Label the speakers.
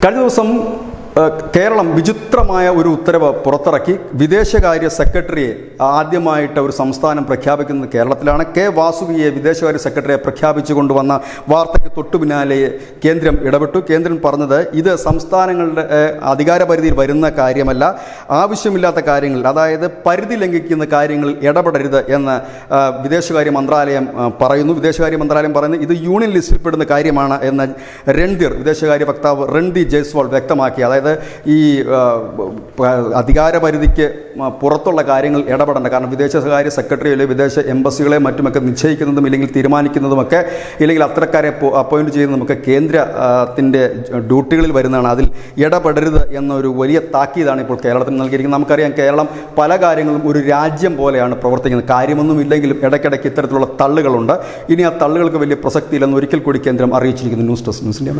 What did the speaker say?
Speaker 1: കഴിഞ്ഞ ദിവസം ഏഹ്, കേരളം വിചിത്രമായ ഒരു ഉത്തരവ് പുറത്തിറക്കി. വിദേശകാര്യ സെക്രട്ടറിയെ ആദ്യമായിട്ട് ഒരു സംസ്ഥാനം പ്രഖ്യാപിക്കുന്നത് കേരളത്തിലാണ്. കെ വാസുവിയെ വിദേശകാര്യ സെക്രട്ടറിയെ പ്രഖ്യാപിച്ചു കൊണ്ടുവന്ന വാർത്തയ്ക്ക് തൊട്ടു പിന്നാലെ കേന്ദ്രം ഇടപെട്ടു. കേന്ദ്രം പറഞ്ഞത് ഇത് സംസ്ഥാനങ്ങളുടെ അധികാര പരിധിയിൽ വരുന്ന കാര്യമല്ല. ആവശ്യമില്ലാത്ത കാര്യങ്ങൾ അതായത് പരിധി ലംഘിക്കുന്ന കാര്യങ്ങൾ ഇടപെടരുത് എന്ന് വിദേശകാര്യ മന്ത്രാലയം പറയുന്നു. വിദേശകാര്യ മന്ത്രാലയം പറയുന്നത് ഇത് യൂണിയൻ ലിസ്റ്റിൽപ്പെടുന്ന കാര്യമാണ് എന്ന് രൺധീർ വിദേശകാര്യ വക്താവ് രൺദീർ ജയ്സ്വാൾ വ്യക്തമാക്കി. അതായത് ഈ അധികാരപരിധിക്ക് അധികാര പരിധിക്ക് പുറത്തുള്ള കാര്യങ്ങൾ ഇടപെടേണ്ട. കാരണം വിദേശ സെക്രട്ടറി അല്ലെങ്കിൽ വിദേശ എംബസികളെ മറ്റുമൊക്കെ നിശ്ചയിക്കുന്നതും ഇല്ലെങ്കിൽ തീരുമാനിക്കുന്നതുമൊക്കെ ഇല്ലെങ്കിൽ അത്തരക്കാരെ അപ്പോയിന്റ് ചെയ്യുന്നതുമൊക്കെ കേന്ദ്രത്തിന്റെ ഡ്യൂട്ടികളിൽ വരുന്നതാണ്. അതിൽ ഇടപെടരുത് എന്നൊരു വലിയ താക്കീതാണ് ഇപ്പോൾ കേരളത്തിന് നൽകിയിരിക്കുന്നത്. നമുക്കറിയാം കേരളം പല കാര്യങ്ങളും ഒരു രാജ്യം പോലെയാണ് പ്രവർത്തിക്കുന്നത്. കാര്യമൊന്നും ഇല്ലെങ്കിലും ഇടയ്ക്കിടയ്ക്ക് ഇത്തരത്തിലുള്ള തള്ളുകളുണ്ട്. ഇനി ആ തള്ളുകൾക്ക് വലിയ പ്രസക്തിയില്ലെന്ന് ഒരിക്കൽ കൂടി കേന്ദ്രം അറിയിച്ചിരിക്കുന്നു. ന്യൂസ് ഡെസ്ക് ന്യൂസിന്റെ